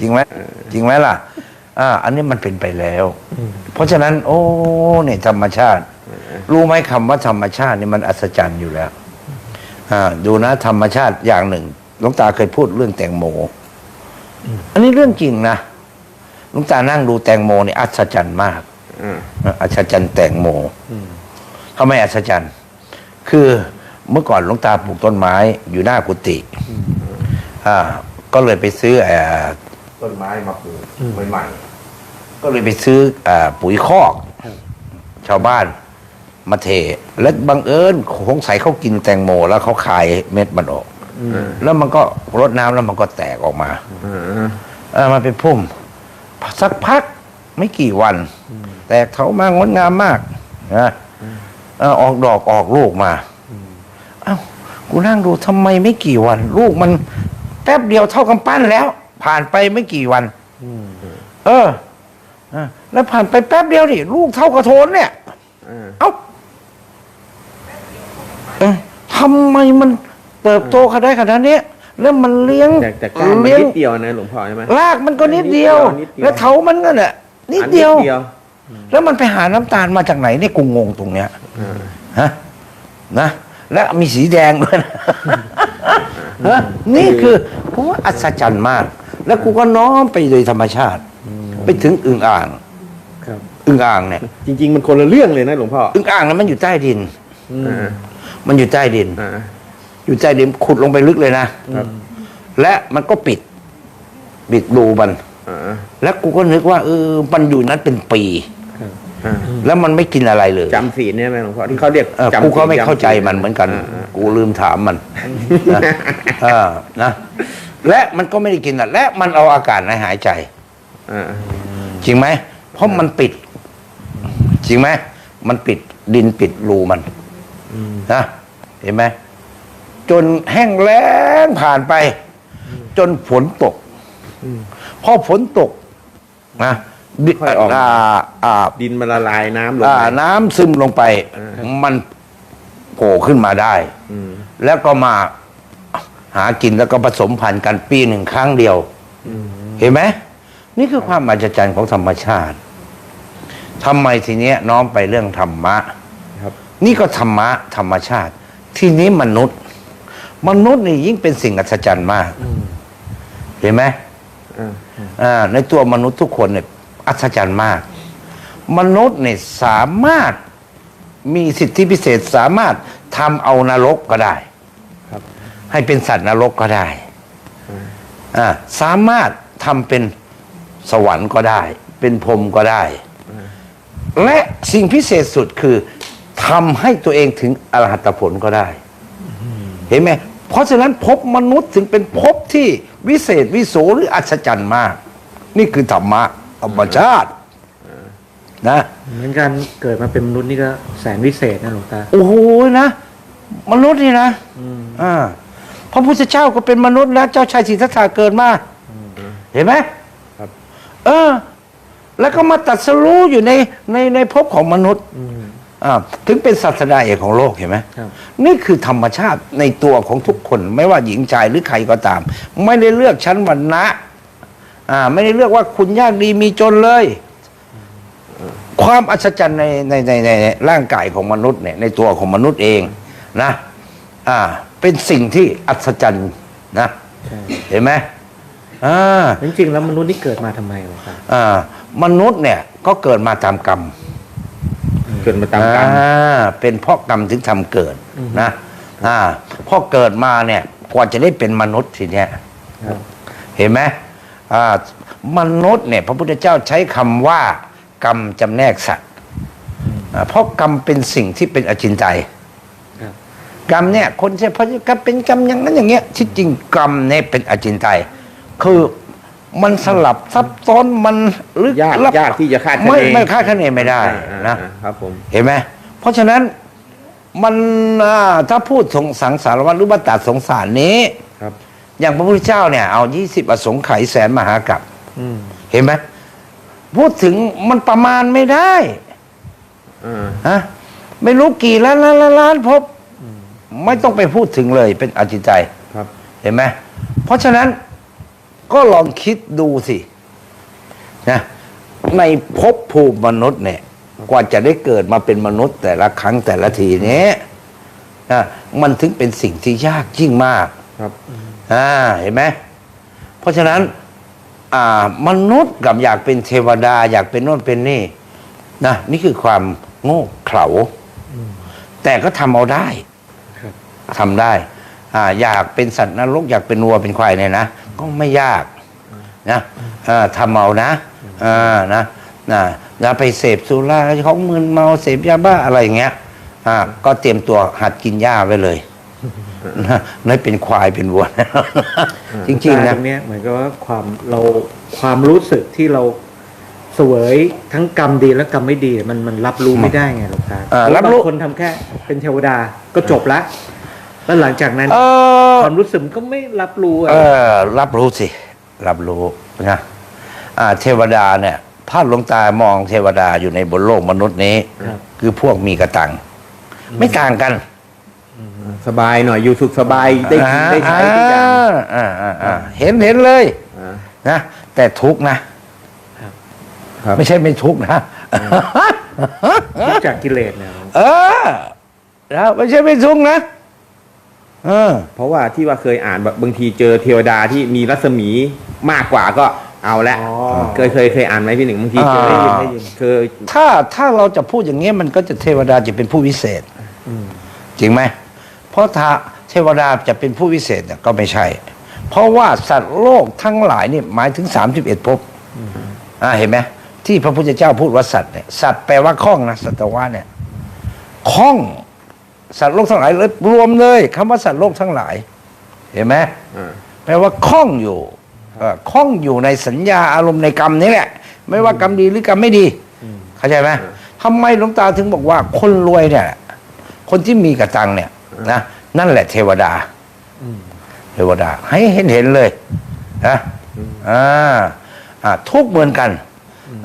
จริงไหมจริงไหมล่ะ อ่า อันนี้มันเป็นไปแล้ว เพราะฉะนั้น โอ้เนี่ยธรรมชาติ รู้ไหมคำว่าธรรมชาตินี่มันอัศจรรย์อยู่แล้ว อ่า ดูนะ ธรรมชาติอย่างหนึ่งหลวงตาเคยพูดเรื่องแตงโม อันนี้เรื่องจริงนะหลวงตานั่งดูแตงโมนี่อัศจรรย์มากอ่าอัศจรรย์แตงโมทำไมอัศจรรย์ คือเมื่อก่อนหลวงตาปลูกต้นไม้อยู่หน้ากุฏิอ่า ก็เลยไปซื้อเอ่อ ต้นไม้มาปลูกใหม่ๆก็เลยไปซื้ออ่าปุ๋ยคอก ชาวบ้านมาเท แล้วบังเอิญคงใส่เขากินแตงโม แล้วเขาคายเม็ดมันออกแล้วมันก็รดน้ำแล้วมันก็แตกออกมาอ่าเออมันเป็นพุ่ม สักพักไม่กี่วัน แตกเขามางดงามมากนะเออออกดอกออกลูกมาเอ้ากูนั่งดูทำไมไม่กี่วัน ลูกมันแป๊บเดียวเท่ากำปั้นแล้ว ผ่านไปไม่กี่วันเออเออแล้วผ่านไปแป๊บเดียวนี่ลูกเท่ากระโถนเนี่ยอ่าเอ้าเอ้ยทำไมมันเติบโตขนาดได้ขนาดนี้แล้วมันเลี้ยงแต่แต่ก้านมันเลี้ยงนิดเดียวนะหลวงพ่อใช่ไหมรากมันก็นิดเดียวนิดเดียวแล้วเถามันก็เนี่ยนิดอัเดียวเดียว แล้วมันไปหาน้ำตาลมาจากไหนเนี่ยกูงงตรงเนี้ยอ่าฮะนะและมีสีแดงด้วยนะฮะนี่คือผมว่าอัศจรรย์มาก แล้วกูก็น้อมไปโดยธรรมชาติ ไปถึงอึ่งอ่างครับอึ่งอ่างเนี่ยจริง ๆ มันคนละเรื่องเลยนะหลวงพ่ออึ่งอ่างนั้นมันอยู่ใต้ดินอ่ามันอยู่ใต้ดินอ่าอยู่ใต้ดินขุดลงไปลึกเลยนะครับและมันก็ปิดปิดรูมันอ่าแล้วกูก็นึกว่าเออมันอยู่นั้นเป็นปีอ่าแล้วมันไม่กินอะไรเลยจำศีลเนี่ยไหมหลวงพ่อที่เขาเรียกเออจำศีลกูก็ไม่จำศีลเข้าใจมันเหมือนกันาากูลืมถามมันนะเออนะ และมันก็ไม่ได้กินอะและมันเอาอากาศในหายใจ อ่าจริงไหมเพราะมันปิด จริงไหมมันปิดดินปิดรูมันนะเห็นไหมจนแห้งแล้งผ่านไป จนฝนตกพอฝนตกนะดิค่อยออกอ่าอ่าดินมันละลายน้ำลงอ่า ไปน้ำซึมลงไปอ่ามันโผล่ขึ้นมาได้ อืมแล้วก็มา หากินแล้วก็ผสมพันธุ์กันปีหนึ่งครั้งเดียวเห็นไหมนี่คือความมหัศจรรย์ของธรรมชาติทำไมทีเนี้ยน้อมไปเรื่องธรรมะครับนี่ก็ธรรมะธรรมชาติ ทีนี้มนุษย์ มนุษย์นี่ยิ่งเป็นสิ่งอัศจรรย์มากเห็นไหมอ่าอ่าในตัวมนุษย์ทุกคนเนี่ยอัศจรรย์มาก มนุษย์เนี่ยสามารถมีสิทธิพิเศษสามารถทำเอานรกก็ได้ครับ ให้เป็นสัตว์นรกก็ได้อ่าสามารถทำเป็นสวรรค์ก็ได้ เป็นพรหมก็ได้ และสิ่งพิเศษสุดคือทำให้ตัวเองถึงอรหัตผลก็ได้ เห็นไหมเพราะฉะนั้นภพมนุษย์ถึงเป็นภพที่วิเศษวิโสหรืออัศจรรย์มาก นี่คือธรรมะธรรมชาตินะเหมือนกันเกิดมาเป็นมนุษย์นี่ก็แสนวิเศษนะหลวงตา โอ้โหนะ มนุษย์นี่นะอ่า พระพุทธเจ้าก็เป็นมนุษย์นะเจ้าชายสิทธัตถะเกิดมาเห็นไหมครับเออ แล้วก็มาตัดสรู้อยู่ในในในภพของมนุษย์อ่าถึงเป็นศาสดาเอกของโลกเห็นไหมครับนี่คือธรรมชาติในตัวของทุกคน ไม่ว่าหญิงชายหรือใครก็ตาม ไม่ได้เลือกชั้นวรรณะอ่า ไม่ได้เลือกว่าคุณยากดีมีจนเลย ความอัศจรรย์ในในในในในร่างกายของมนุษย์เนี่ยในตัวของมนุษย์เองนะ อ่า เป็นสิ่งที่อัศจรรย์นะ ใช่เห็นไหมอ่า จริงๆแล้วมนุษย์นี่เกิดมาทำไมหลวงตาอ่ามนุษย์เนี่ยก็เกิดมาตามกรรมเกิดมาตามกรรม อ่าเป็นเพ่อกรรมถึงทำเกิดนะอ่าพอเกิดมาเนี่ยกว่าจะได้เป็นมนุษย์ทีเนี้ยครับ เห็นไหมอ่ามนุษย์เนี่ยพระพุทธเจ้าใช้คำว่ากรรมจำแนกสัตว์อ่าเพราะกรรมเป็นสิ่งที่เป็นอจินไตยครับ กรรมเนี่ยคนใช้พระกรรมเป็นกรรมอย่างนั้นอย่างเงี้ยที่จริงกรรมเนี่ยเป็นอจินไตยคือมันสลับซับซ้อนมันลึกยากลับยากที่จะคาดคะเนไม่ไม่คาดคะเนไม่ได้อ่านะอ่าครับผมเห็นไหมเพราะฉะนั้นมันอ่าถ้าพูดสงสังสารวัฏหรือวัฏฏสงสารนี้ครับ อย่างพระพุทธเจ้าเนี่ยเอายี่สิบอสงไขยแสนมหากรัปอืมเห็นไหมพูดถึงมันประมาณไม่ได้อ่าฮะไม่รู้กี่ล้านล้านล้านล้านภพบ ไม่ต้องไปพูดถึงเลยเป็นอจินไตยครับ เห็นไหมเพราะฉะนั้นก็ลองคิดดูสินะในภพภูมิมนุษย์เนี่ย กว่าจะได้เกิดมาเป็นมนุษย์แต่ละครั้งแต่ละทีเนี้ยนะมันถึงเป็นสิ่งที่ยากยิ่งมากครับอ่าเห็นไหมเพราะฉะนั้น อ่ามนุษย์กับอยากเป็นเทวดา อยากเป็นโน่นเป็นนี่นะนี่คือความโง่เขลาแต่ก็ทำเอาได้ครับ ทำได้อ่าอยากเป็นสัตว์นรกอยากเป็นวัวเป็นควายเนี่ยนะก็ไม่ยากนะอ่าทำเอานะอ่านะนะนะไปเสพสุราของมึนเมาเสพยาบ้าอะไรอย่างเงี้ยอ่าก็เตรียมตัวหัดกินหญ้าไว้เลยนะไม่เป็นควายเป็นวัวจริงๆตนะรงเนี้ยเหมือนกับว่าความเราความรู้สึกที่เราเสวยทั้งกรรมดีและกรรมไม่ดี มันมันรับรู้ไม่ได้ไงหลวงตาอ่าเพาะรับรู้บางคนทำแค่เป็นเทวดาก็จบละ แล้วหลังจากนั้นเออความรู้สึกมันก็ไม่รับรู้อะเออรับรู้สิ รับรู้นะอ่า เทวดาเนี่ยถ้าหลวงตามองเทวดาอยู่ในบนโลกมนุษย์นี้ครับคือพวกมีกระตัง ไม่ต่างกัน สบายหน่อยอยู่สุขสบายได้กินได้ใช้ทุกอย่างอ่าอ่าอ่าเห็นเห็นเลยอ่านะแต่ทุกข์นะครับไม่ใช่ไม่ทุกข์นะทุกข์จากกิเลสเนี่ยเออนะไม่ใช่ไม่ทุกข์นะ เออ เพราะว่าที่ว่าเคยอ่านแบบบางทีเจอเทวดาที่มีรัศมีมากกว่าก็เอาละอ๋อ เคยเคยเคยอ่านไหมพี่หนึ่งบางทีเจออ่าได้ยินได้ยินเคย ถ้าถ้าเราจะพูดอย่างนี้ยมันก็จะเทวดาจะเป็นผู้วิเศษอืมจริงไหมเพราะถ้าเทวดาจะเป็นผู้วิเศษเนี่ยก็ไม่ใช่ เพราะว่าสัตว์โลกทั้งหลายเนี่ยหมายถึง 31ภพอ่าเห็นไหมที่พระพุทธเจ้าพูดว่าสัตว์เนี่ยสัตว์แปลว่าข้องนะสัตวะเนี่ยข้อง สัตว์โลกทั้งหลายเลยรวมเลยคำว่าสัตว์โลกทั้งหลาย เห็นไหมอ่าแปลว่าข้องอยู่เอ่อข้องอยู่ในสัญญาอารมณ์ในกรรมนี้แหละ ไม่ว่ากรรมดีหรือกรรมไม่ดีเข้าใจไหมทำไมหลวงตาถึงบอกว่า คนรวยเนี่ย คนที่มีกระตังเนี่ยนะนั่นแหละเทวดาอืมเทวดา ให้เห็นเห็นเลยนะอ่าอ่าทุกข์เหมือนกัน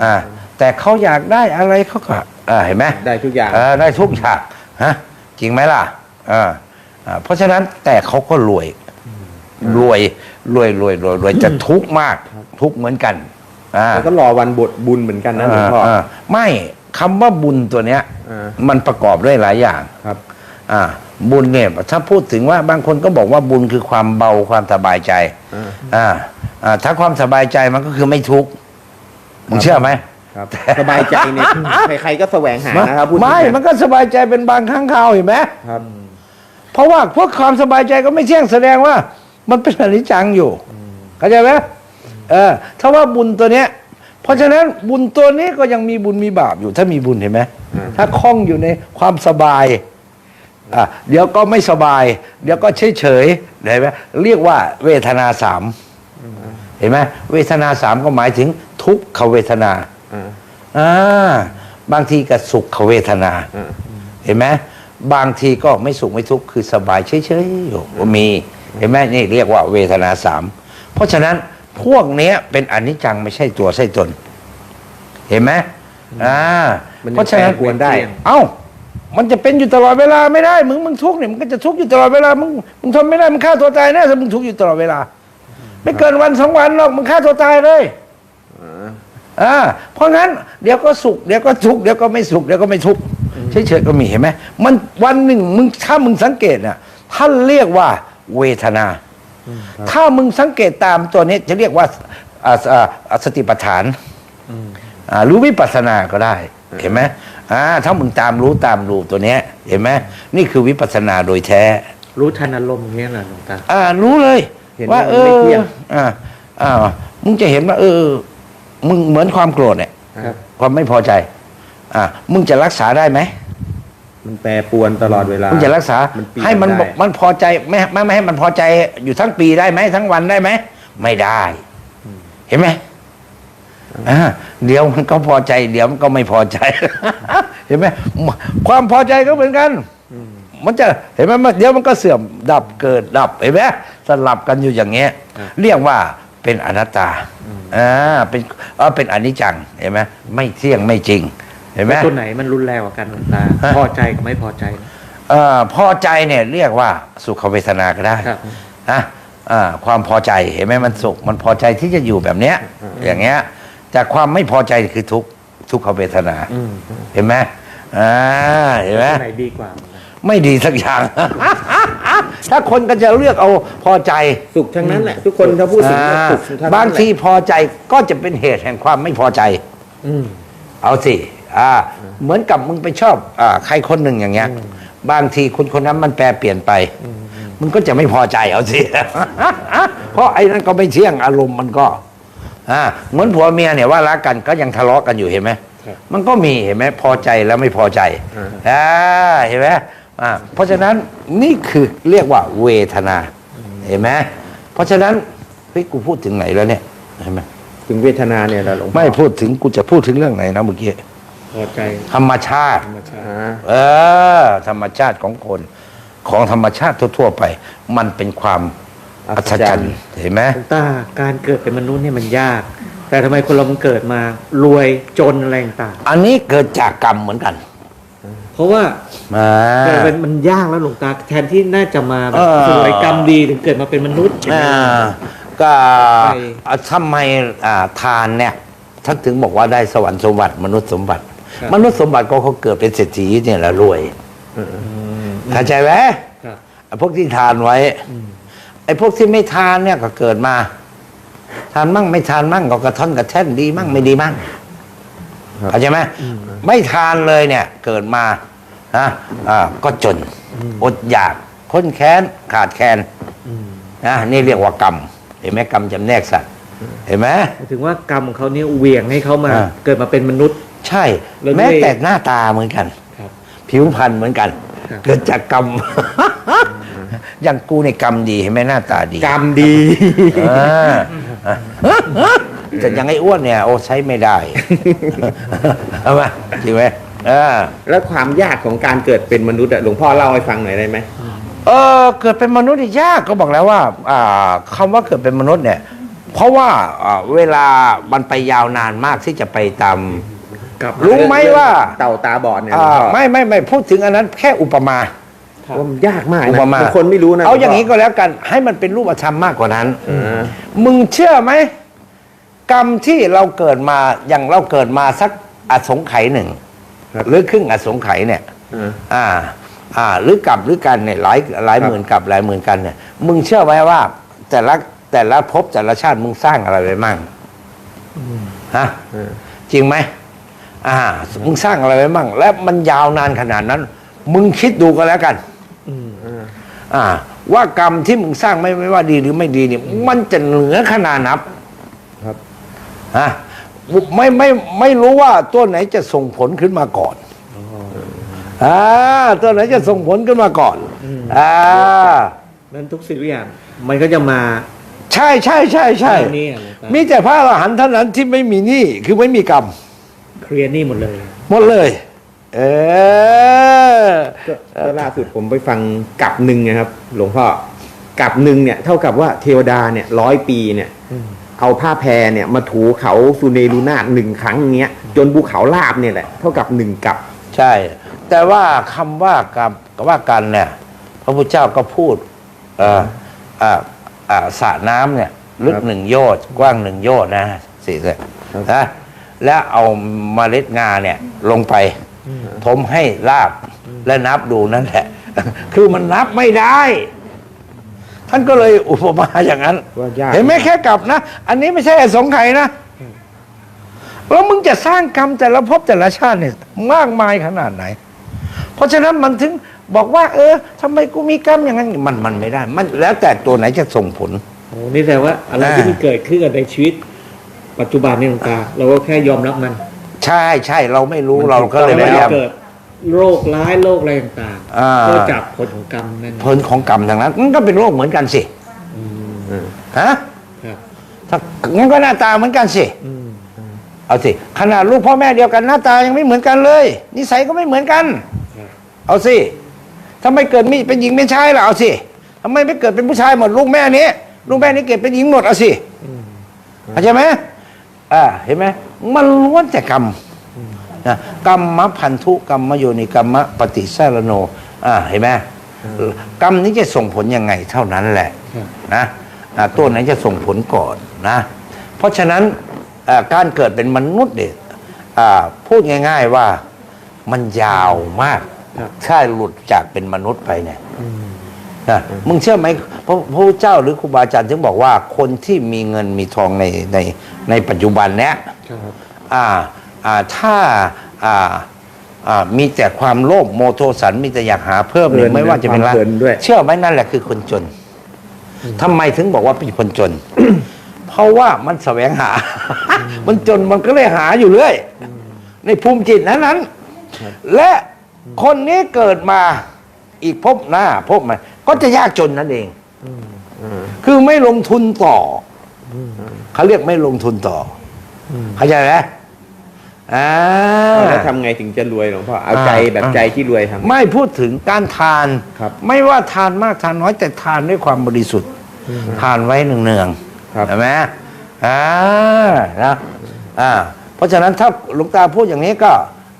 อ่าแต่เขาอยากได้อะไรเขาก็อ่าเห็นไหมได้ทุกอย่างเออได้ทุกอย่างฮะ จริงไหมล่ะอ่าอ่าเพราะฉะนั้นแต่เขาก็รวยรวยรวยรวยรวยรวยจะทุกข์มากทุกข์เหมือนกันอ่าแล้วก็รอวันบทบุญเหมือนกันนะหลวงพ่ออ่าไม่คำว่าบุญตัวเนี้ย อ่ามันประกอบด้วยหลายอย่าง ครับ อ่า บุญเนี่ยถ้าพูดถึงว่าบางคนก็บอกว่าบุญคือความเบาความสบายใจ อ่า อ่าอ่าถ้าความสบายใจมันก็คือไม่ทุกข์มึงเชื่อไหม ครับ สบายใจเนี่ยใครๆก็แสวงหานะครับพูดถึงไม่เนี่ยมันก็สบายใจเป็นบางครั้งคราวเห็นไหมครับ เพราะว่าพวกความสบายใจก็ไม่เที่ยงแสดงว่า มันเป็นอนิจจังอยู่เข้าใจไหมเออถ้าว่าบุญตัวเนี้ย เพราะฉะนั้นบุญตัวนี้ก็ยังมีบุญมีบาปอยู่ ถ้ามีบุญเห็นไหมอืมถ้าคล้องอยู่ในความสบายอะเดี๋ยวก็ไม่สบาย เดี๋ยวก็เฉยเฉยๆเห็นไหมเรียกว่าเวทนาสามเห็นไหมเวทนาสามก็หมายถึงทุกขเวทนา อ่าอ่าบางทีก็สุขเวทนาอ่าเห็นไหมบางทีก็ไม่สุขไม่ทุกข์คือสบายเฉยๆอยู่ก็มี เห็นไหมนี่เรียกว่าเวทนาสามเพราะฉะนั้นพวกเนี้ยเป็นอนิจจังไม่ใช่ตัวใช่ตน เห็นไหมอ่ามันยังเพราะฉะนั้นแปรปรวนได้ เอ้า มันจะเป็นอยู่ตลอดเวลาไม่ได้มึงมึงทุกข์เนี่ยมันก็จะทุกข์อยู่ตลอดเวลามึงมึงทนไม่ได้มึงฆ่าตัวตายแน่ถ้ามึงทุกข์อยู่ตลอดเวลา ไม่เกินวันสองวันหรอกมึงฆ่าตัวตายเลยอ่า อ่าเพราะงั้นเดี๋ยวก็สุขเดี๋ยวก็ทุกข์เดี๋ยวก็ไม่สุขเดี๋ยวก็ไม่ทุกข์เฉยๆก็มีเห็นไหมมันวันหนึ่งมึงถ้ามึงสังเกตน่ะท่านเรียกว่าเวทนา ถ้ามึงสังเกตตามตัวนี้จะเรียกว่าอ่าอ่าอ่าสติปัฏฐานอืมอ่าหรือวิปัสสนาก็ได้เห็นไหมอ่าถ้ามึงตามรู้ตามรู้ตัวเนี้ยเห็นไหมนี่คือวิปัสสนาโดยแท้ รู้ทันอารมณ์อย่างเงี้ยเหรอหลวงตาอ่ารู้เลยเห็นว่าว่าเอมันไม่อเที่ยงอ่าอ่ามึงจะเห็นว่าเออ มึงเหมือนความโกรธเนี่ยครับ ความไม่พอใจ อ่ามึงจะรักษาได้ไหมมันแปรปรวนตลอดเวลามึงจะรักษามันเปลี่ยนให้มันได้บอกมันพอใจไม่ไม่ไม่ให้มันพอใจอยู่ทั้งปีได้ไหมทั้งวันได้ไหมไม่ได้ เห็นไหมอ่าเดี๋ยวมันก็พอใจ เดี๋ยวมันก็ไม่พอใจ เห็นไหมความพอใจก็เหมือนกันมันจะเห็นไหมมันเดี๋ยวมันก็เสื่อมดับเกิดดับเห็นไหมสลับกันอยู่อย่างเงี้ยครับเรียกว่า เป็นอนัตตาอ่าเป็นเออเป็นอนิจจังเห็นไหมไม่เที่ยงไม่จริง เห็นไหมแล้วตัวไหนมันรุนแรงกว่ากันหลวงตาฮะพอใจกับไม่พอใจเอ่อพอใจเนี่ยเรียกว่าสุขเวทนาก็ได้ครับนะอ่าความพอใจเห็นไหมมันสุขมันพอใจที่จะอยู่แบบเนี้ย อย่างเงี้ยจากความไม่พอใจคือทุกข์ทุกขเวทนาอืมเห็นไหมอ่าเห็นไหมไหนดีกว่า ไม่ดีสักอย่าง ถ้าคนก็จะเลือกเอาพอใจสุขทั้งนั้นแหละทุกคนเขาพูดถึงอ่าสุขทั้งนั้นแหละบางทีพอใจก็จะเป็นเหตุแห่งความไม่พอใจ อืม เอาสิ อ่า เหมือนกับมึงไปชอบอ่าใครคนหนึ่งอย่างเงี้ย บางทีคนคนนั้นมันแปรเปลี่ยนไป มึงก็จะไม่พอใจเอาสิ เพราะไอ้นั่นก็ไม่เที่ยงอารมณ์มันก็ อ่า เหมือนผัวเมียเนี่ยว่ารักกันก็ยังทะเลาะกันอยู่เห็นไหม ครับมันก็มีเห็นไหมพอใจแล้วไม่พอใจ อ่าเห็นไหม อ่าเพราะฉะนั้นนี่คือเรียกว่าเวทนาเห็นไหมเพราะฉะนั้นเฮ้ยกูพูดถึงไหนแล้วเนี่ยเห็นไหมถึงเวทนาเนี่ยแหละหลวงพ่อไม่พูดถึงกูจะพูดถึงเรื่องไหนนะเมื่อกี้พอใจธรรมชาติ ธรรมชาติอ่าเออ ธรรมชาติของคน ของธรรมชาติทั่วๆไป มันเป็นความอัศจรรย์เห็นไหมหลวงตาการเกิดเป็นมนุษย์เนี่ยมันยาก แต่ทำไมคนเรามันเกิดมารวยจนอะไรต่างอันนี้เกิดจากกรรมเหมือนกันๆ เพราะว่าอ่าเกิดเป็นมันยากแล้วหลวงตาแทนที่น่าจะมาแบเอบอสวยกรรมดีถึงเกิดมาเป็นมนุษย์อ่าก็ไปอะทำไมอ่าทานเนี่ยท่านถึงบอกว่าได้สวรรค์สมบัติมนุษย์สมบัติ ครับ มนุษย์สมบัติก็เขาเกิดเป็นเศรษฐีเนี่ยแหละรวยอืมเข้าใจไหมครับ ไอ้พวกที่ทานไว้ อืม ไอ้พวกที่ไม่ทานเนี่ยก็เกิดมา ทานมั่งไม่ทานมั่งก็กระท่อนกระแท่นดีมั่งไม่ดีมั่งครับ เข้าใจไหมไม่ทานเลยเนี่ยเกิดมานะอ่าก็จนอดอยากค้นแค้นขาดแคลนอืมนะนี่เรียกว่ากรรมเห็นไหมกรรมจำแนกสัตว์เห็นไหมหมายถึงว่ากรรมของเขาเนี่ยเหวี่ยงให้เขามาอ่าเกิดมาเป็นมนุษย์ ใช่แล้วด้วยแม้แต่หน้าตาเหมือนกันครับผิวพรรณเหมือนกันครับเกิดจากกรรมอย่างกูในกรรมดีเห็นไหมหน้าตาดี กรรมดีอ่า แต่อยังไอ้อ้วนเนี่ยโอ้ใช้ไม่ได้เอามาจริงไหมอ่าแล้วความยากของการเกิดเป็นมนุษย์อะหลวงพ่อเล่าให้ฟังหน่อยได้ไหมเออเกิดเป็นมนุษย์นี่ยากก็บอกแล้วว่า อ่าคำว่าเกิดเป็นมนุษย์เนี่ย เพราะว่าอ่าเวลามันไปยาวนานมากที่จะไปตามกับรู้ไหมว่าเต่าตาบอดเนี่ยหลวอ่างพ่อไม่ไม่ไม่พูดถึงอันนั้นแค่อุปมาว่ามันยากมากอุนะปมาบางคนไม่รู้นะเอาอย่างนี้นี้ก็แล้วกัน ให้มันเป็นรูปธรรมมากกว่านั้นอ่ามึงเชื่อไหม กรรมที่เราเกิดมาอย่างเราเกิดมาสักอสงไขยหนึ่งหรือครึ่งอสงไขยเนี่ยอ่า อ่าอ่าหรือกลับหรือกันเนี่ยหลายหลายครับหมื่นกลับหลายหมื่นกันเนี่ย มึงเชื่อไหมว่า แต่ละแต่ละภพแต่ละชาติมึงสร้างอะไรไว้มั่งฮะอ่าจริงไหมอ่า มึงสร้างอะไรไว้มั่ง และมันยาวนานขนาดนั้น มึงคิดดูก็แล้วกันอืมอ่าอ่า ว่ากรรมที่มึงสร้างไม่ไม่ว่าดีหรือไม่ดีเนี่ย มันจะเหนือขนาดนับครับ ฮะไม่ไม่ไม่รู้ว่าตัวไหนจะส่งผลขึ้นมาก่อนอ่าตัวไหนจะส่งผลขึ้นมาก่อนอ่านั้นทุกสิ่งทุกอย่างมันก็จะมา ใช่ใช่ใช่ใช่เท่านี้อะหลวงตามีแต่พระอรหันต์เท่านั้นที่ไม่มีหนี้คือไม่มีกรรมเคลียร์หนี่หมดเลย หมดเลย เออก็ก็ล่าสุดผมไปฟังกับหนึ่งนะครับ หลวงพ่อกับหนึ่งเนี่ย เท่ากับว่าเทวดาเนี่ยร้อยปีเนี่ยอืม เอาผ้าแพรเนี่ยมาถูเขาสุเนรุนาถหนึ่งครั้งเนี้ยจนภูเขาลาบเนี่ยแหละเท่ากับหนึ่งกับ ใช่ แต่ว่าคำว่ากรรมว่ากันเนี่ย พระพุทธเจ้าก็พูดเอ่ออ่าอ่าสระน้ำเนี่ย ลึกครับหนึ่งโยชน์กว้างหนึ่งโยชน์นะสี่เลยครับนะแล้วเอาเมล็ดงาเนี่ยลงไปถมให้ลาบและนับดูนั่นแหละ คือมันนับไม่ได้ ท่านก็เลยอุปมาอย่างนั้น ว่ายาก เห็นไหมแค่กลับนะ อันนี้ไม่ใช่อสงไขยนะแล้วมึงจะสร้างกรรมแต่ละภพแต่ละชาติเนี่ยมากมายขนาดไหน เพราะฉะนั้นมันถึงบอกว่า เออทำไมกูมีกรรมอย่างนั้น มันมันไม่ได้ มันแล้วแต่ตัวไหนจะส่งผล โอ้นี่แสดงว่า อะไรอ่าที่มันเกิดขึ้นกับในชีวิต ปัจจุบันนี่หลวงตา เราก็แค่ยอมรับมัน ใช่ใช่เราไม่รู้มันเราก็เลยไม่พยายามเกิด โรคร้ายโรคอะไรต่างอ่า ๆก็จากผลของกรรมนั่นผลของกรรมทางนั้นมันก็เป็นโรคเหมือนกันสิอืมอ่าฮะครับถ้างั้นก็หน้าตาเหมือนกันสิ อืมเอาสิขนาดลูกพ่อแม่เดียวกันหน้าตายังไม่เหมือนกันเลย นิสัยก็ไม่เหมือนกัน ครับเอาสิทำไมเกิดมีเป็นหญิงเป็นชายล่ะเอาสิทำไมไม่เกิดเป็นผู้ชายหมดลูกแม่นี้ลูกแม่นี้เกิดเป็นหญิงหมดเอาสิอืมเข้าใจไหมอ่าเห็นไหมมันล้วนแต่กรรม นะกรรมพันธุกรรมโยนิกรรมปฏิสารโนอ่าเห็นไหมกรรมนี้จะส่งผลยังไงเท่านั้นแหละครับนะอ่าตัวไหนจะส่งผลก่อนนะ เพราะฉะนั้นอ่าการเกิดเป็นมนุษย์เนี่ยอ่าพูดง่าย ๆว่ามันยาวมากครับถ้าหลุดจากเป็นมนุษย์ไปเนี่ยนะมึงเชื่อไหมพระพระพุทธเจ้าหรือครูบาอาจารย์ถึงบอกว่าคนที่มีเงินมีทองในในในปัจจุบันเนี้ยครับอ่าอ่า ถ้าอ่าอ่ามีแต่ความโลภโมโทสันมีแต่อยากหาเพิ่มเนี่ยเพลินไม่ว่าจะเป็นความเพลินด้วยเชื่อไหมนั่นแหละคือคนจนทำไมถึงบอกว่าเป็นคนจน เพราะว่ามันแสวงหา มันจนมันก็เลยหาอยู่เรื่อย ในภูมิจิตนั้นนั้น และคนนี้เกิดมาอีกภพหน้าภพมาก็จะยากจนนั่นเองคือไม่ลงทุนต่ออเขาเรียกไม่ลงทุนต่ออเข้าใจไหม อ่าแล้วทำไงถึงจะรวยหลวงพ่อเอาใจอ่าแบบใจที่รวยทำไม่พูดถึงการทาน ครับไม่ว่าทานมากทานน้อยแต่ทานด้วยความบริสุทธิ์ ทานไว้เนืองครับๆเห็นไหมอ่านะอ่าเพราะฉะนั้นถ้าหลวงตาพูดอย่างนี้ก็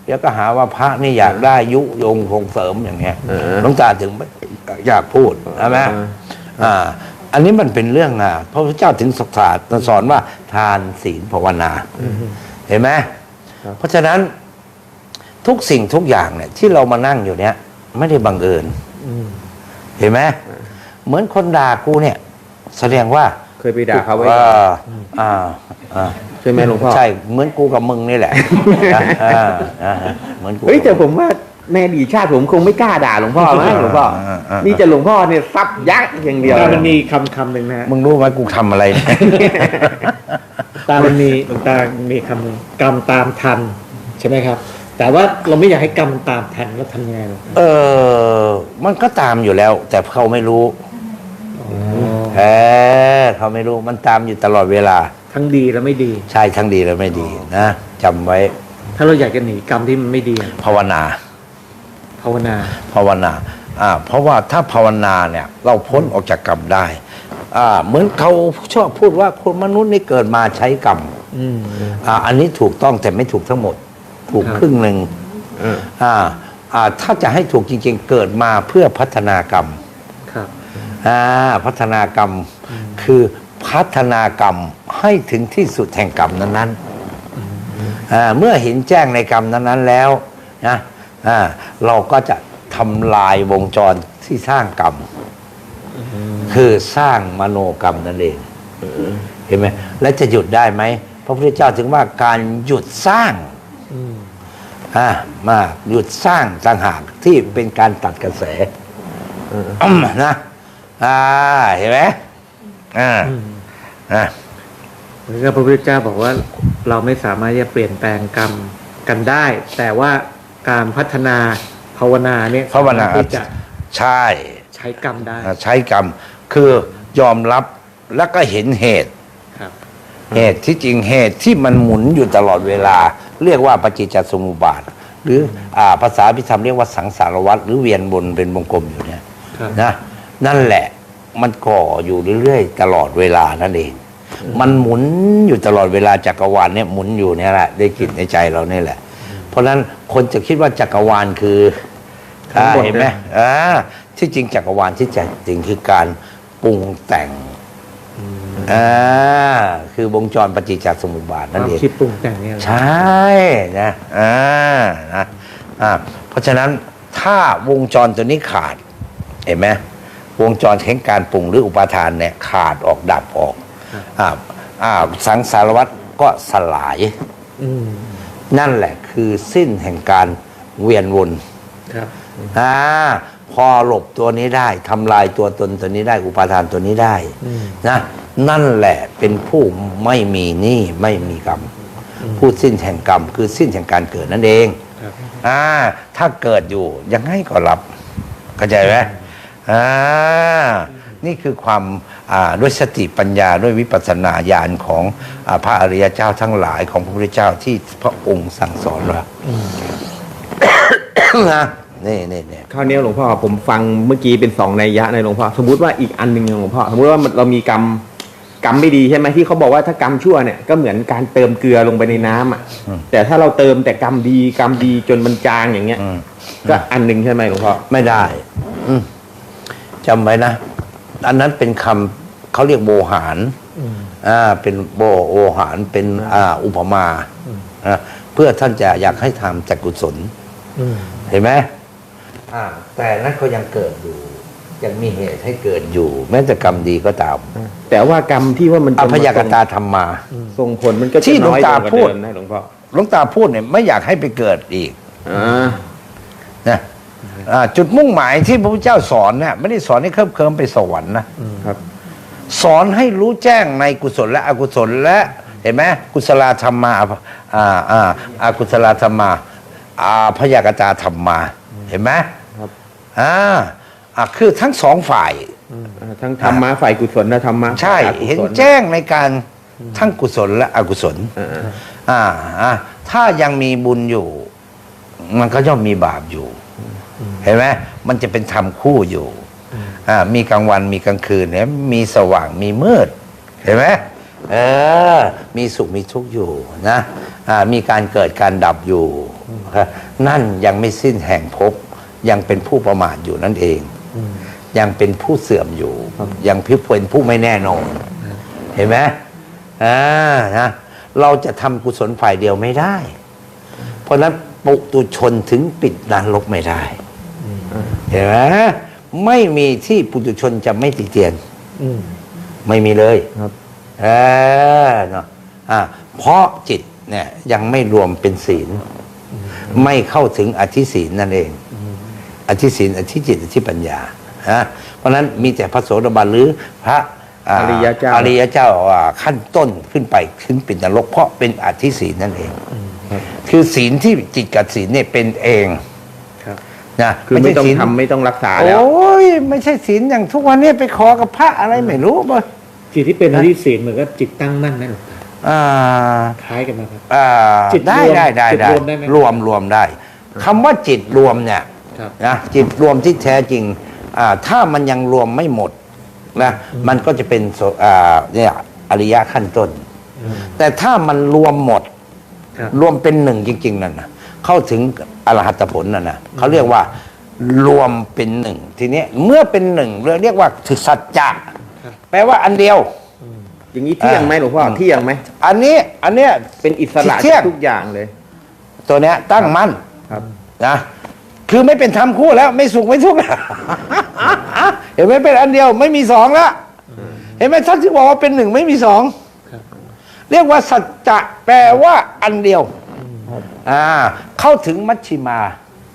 เดี๋ยวก็หาว่าพระนี่อยากได้ยุยงคงเสริมอย่างเงี้ยเออหลวงตาถึงไม่อยากพูดใช่ไหมเอออ่าอันนี้มันเป็นเรื่องอะพระพุทธเจ้าถึงสอนสอนว่าทานศีลภาวนา เห็นไหมครับ เพราะฉะนั้นทุกสิ่งทุกอย่างเนี่ย ที่เรามานั่งอยู่เนี่ย ไม่ได้บังเอิญเห็นไหมเหมือนคนด่ากูเนี่ย แสดงว่าเคยไปด่าเขาไว้อ่าอ่าอ่าใช่ไหมหลวงพ่อใช่เหมือนกูกับมึงนี่แหละอ่าอ่าเหมือนกูเฮ้ยแต่ผมว่า ในอดีตชาติผมคงไม่กล้าด่าหลวงพ่อมั้งหลวงพ่ออ่าอ่านี่จะหลวงพ่อเนี่ยซับยักษ์อย่างเดียวตามันมีคำคำหนึ่งนะฮะมึงรู้ไหมกูทำอะไรเนี่ยตามันมีหลวงตามีคำหนึ่งกรรมตามทัน ใช่ไหมครับ แต่ว่าเราไม่อยากให้กรรมมันตามทันแล้วทำยังไงหรอเออ มันก็ตามอยู่แล้ว แต่เขาไม่รู้เออเขาไม่รู้มันตามอยู่ตลอดเวลา ทั้งดีและไม่ดี ใช่ทั้งดีและไม่ดีนะจำไว้ ถ้าเราอยากจะหนีกรรมที่มันไม่ดีอะภาวนา ภาวนาภาวนาอ่าเพราะว่าถ้าภาวนาเนี่ยเราพ้นออกจากกรรมได้อ่าเหมือนเขาชอบพูดว่าคนมนุษย์นี่เกิดมาใช้กรรมอืมอ่าอันนี้ถูกต้องแต่ไม่ถูกทั้งหมด ถูกครับครึ่งหนึ่งเอออ่าอ่าถ้าจะให้ถูกจริงๆ เกิดมาเพื่อพัฒนากรรมครับอ่าพัฒนากรรมคือพัฒนากรรมให้ถึงที่สุดแห่งกรรมนั้นๆอ่าเมื่อเห็นแจ้งในกรรมนั้นๆแล้วนะอ่า เราก็จะทำลายวงจรที่สร้างกรรม คือสร้างมโนกรรมนั่นเองเห็นไหมและจะหยุดได้ไหมพระพุทธเจ้าถึงว่าการหยุดสร้างอืมอ่ามาหยุดสร้างต่างหากที่เป็นการตัดกระแสอืมนะอ่าเห็นไหมอ่าอืมอ่าแล้วก็พระพุทธเจ้าบอกว่า เราไม่สามารถจะเปลี่ยนแปลงกรรมกันได้ แต่ว่า การพัฒนาภาวนาเนี่ยภาวนาสมรถที่จะใช่ใช้กรรมได้ ใช้กรรม คือยอมรับแล้วก็เห็นเหตุครับเหตุที่จริงเหตุที่มันหมุนอยู่ตลอดเวลา เรียกว่าปฏิจจสมุปบาท หรืออ่าภาษาพิธรรมเรียกว่าสังสารวัฏหรือเวียนวนเป็นวงกลมอยู่เนี่ยครับนะนั่นแหละมันก่ออยู่เรื่อยๆตลอดเวลานั่นเอง มันหมุนอยู่ตลอดเวลาจักรวาลเนี่ยหมุนอยู่เนี่ยแหละได้จิตในใจเราเนี่ยแหละ เพราะฉะนั้นคนจะคิดว่าจักรวาลคือทั้งหมดอ่าเห็นไหมเลยอ่าที่จริงจักรวาลที่แท้จริงคือการปรุงแต่งอ่าคือวงจรปฏิจจสมุปบาทคนั่นวามเอง คิดปรุงแต่งเนี่ยเหรอ ใช่นะอ่านะอ่าเพราะฉะนั้นถ้าวงจรตัวนี้ขาด เห็นไหมวงจรแห่งการปรุงหรืออุปาทานเนี่ยขาดออกดับออกอ่าอ่าสังสารวัตรก็สลาย อืม นั่นแหละคือสิ้นแห่งการเวียนวนครับอ่าพอหลบตัวนี้ได้ทำลายตัวตนตัวนี้ได้อุปาทานตัวนี้ได้อืมนะนั่นแหละเป็นผู้ไม่มีหนี้ไม่มีกรรม ผู้สิ้นแห่งกรรม คือสิ้นแห่งการเกิดนั่นเองครับอ่าถ้าเกิดอยู่ยังไงก็รับเข้าใจไหมอ่านี่คือความอ่า ด้วยสติปัญญาด้วยวิปัสสนาญาณของอาพระอริยเจ้าทั้งหลายของพระพุทธเจ้าที่พระองค์สั่งสอนเรานะนี่นี่นี่คราวนี้หลวงพ่อผมฟังเมื่อกี้เป็นสองนัยยะในหลวงพ่อสมมติว่าอีกอันหนึ่งหลวงพ่อสมมติว่าเรามีกรรมกรรมไม่ดีใช่ไหมที่เขาบอกว่าถ้ากรรมชั่วเนี่ยก็เหมือนการเติมเกลือลงไปในน้ำอะ แต่ถ้าเราเติมแต่กรรมดีกรรมดีจนมันจางอย่างเงี้ยอืมก็อันหนึ่งใช่ไหมหลวงพ่อไม่ได้อืมจำไว้นะ อันนั้นเป็นคำเขาเรียกโบหารอืมอ่าเป็นโบโอหารเป็นอ่าอุปมาอืมอ่าเพื่อท่านจะอยากให้ทำจักกุศลอืมเห็นไหมอ่าแต่นั้นก็ยังเกิดอยู่ ยังมีเหตุให้เกิดอยู่ แม้แต่กรรมดีก็ตาม แต่ว่ากรรมที่ว่ามันอจะพยากตาธรรมมาส่งผลมันก็จะที่หลวงน้อยตาลงกว่าพูดเดิมนะหลวงพ่อหลวงตาพูดเนี่ยไม่อยากให้ไปเกิดอีกอ่านะอ่า จุดมุ่งหมายที่พระพุทธเจ้าสอนเนี่ยไม่ได้สอนให้เคลิบเคลิ้มไปสวรรค์นะครับ สอนให้รู้แจ้งในกุศลและอกุศลและเห็นไหมกุศลธรรมาอ่าอ่าอากุศลธรรมาอาพยากตาธรรมา เห็นไหมครับอ่าอ่าคือทั้งสองฝ่ายอ่าทั้งธรรมะฝ่ายกุศลและธรรมะใช่ฝ่ายอกุศลเห็นแจ้งในการทั้งกุศลและอกุศลอ่าอ่าอ่าถ้ายังมีบุญอยู่ มันก็ย่อมมีบาปอยู่ เห็นไหมมันจะเป็นธรรมคู่อยู่อ่ามีกลางวันมีกลางคืนเนี่ยมีสว่างมีมืด เห็นไหมเออ มีสุขมีทุกข์อยู่นะอ่ามีการเกิดการดับอยู่ครับนั่นยังไม่สิ้นแห่งภพยังเป็นผู้ประมาทอยู่นั่นเอง ยังเป็นผู้เสื่อมอยู่ ยังพิเป็นผู้ไม่แน่นอน เห็นไหมอ่านะเราจะทำกุศลฝ่ายเดียวไม่ได้ เพราะฉะนั้นปุตุชนถึงปิดนรกไม่ได้ เห็นไหมไม่มีที่ปุตุชนจะไม่ติเตียนอืมไม่มีเลยครับเออเนาะอ่าเพราะจิตเนี่ยยังไม่รวมเป็นศีล ไม่เข้าถึงอธิศีลนั่นเอง อธิศีลอธิจิตอธิปัญญาฮะเพราะฉะนั้นมีแต่พระโสดาบันหรือพระาอริยเจ้าอริยเจ้าอ่าขั้นต้นขึ้นไปถึงปิดนรกเพราะเป็นอธิศีลนั่นเอง คือศีลที่จิตกับศีลเนี่ยเป็นเองครับ นะคือไม่ต้องใช่ศีลทำไม่ต้องรักษาแล้ว โอ้ยไม่ใช่ศีลอย่างทุกวันนี้ไปขอกับพระอะไรไม่รู้ป่ะจิตที่เป็นอริศีลเหมือนกับจิตตั้งมั่นนั่นหรออ่าคล้ายกันนะครับ อ่าจิตได้รวมได้ได้จิตได้รวมได้ไหม รวมรวมได้คำว่าจิตรวมเนี่ยครับ นะจิตรวมที่แท้จริงอ่าถ้ามันยังรวมไม่หมดนะมันก็จะเป็นโสอ่าเนี่ยอริยะขั้นต้น แต่ถ้ามันรวมหมด ครับ รวมเป็นหนึ่งจริง ๆ นั่นนะ เข้าถึงอรหัตผลนั่นนะเขาเรียกว่ารวมเป็นหนึ่งทีนี้เมื่อเป็นหนึ่งเราเรียกว่าถึสัจจะแปลว่าอันเดียว อย่างนี้เที่ยงไหมหลวงพ่ออืมเที่ยงไหมอันนี้อันเนี้ยเป็นอิสระเที่ยงทุกอย่างเลย ตัวเนี้ยตั้งมั่นครับนะคือไม่เป็นธรรมคู่แล้ว ไม่สุขไม่ทุกข์เห็นไหมเป็นอันเดียวไม่มีสองแล้วเห็นไหมท่านที่บอกว่าเป็นหนึ่งไม่มีสองครับเรียกว่าสัจจะแปลว่าอันเดียว อ่าเข้าถึงมัชชิมา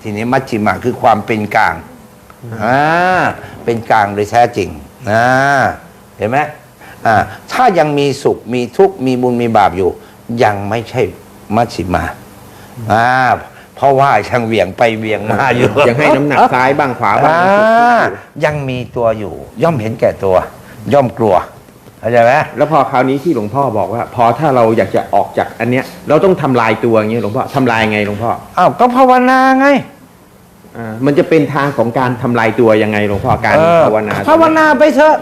ทีนี้มัชชิมาคือความเป็นกลางอ่าเป็นกลางโดยแท้จริงอ่าเห็นไหมอ่าถ้ายังมีสุขมีทุกข์มีบุญมีบาปอยู่ ยังไม่ใช่มัชชิมาอ่าเพราะว่ายังเหวี่ยงไปเหวี่ยงมาอยู่ยังให้น้ำหนักซ้ายบ้างขวาบ้างอ่ายังมีตัวอยู่ ย่อมเห็นแก่ตัว ย่อมกลัว เข้าใจไหมแล้วพอคราวนี้ที่หลวงพ่อบอกว่า พอถ้าเราอยากจะออกจากอันเนี้ย เราต้องทำลายตัวอย่างเงี้ยหลวงพ่อทำลายไงหลวงพ่ออ้าวก็ภาวนาไงอ่ามันจะเป็นทางของการทำลายตัวยังไงหลวงพ่อการเออภาวนา ภาวนาไปเถอะ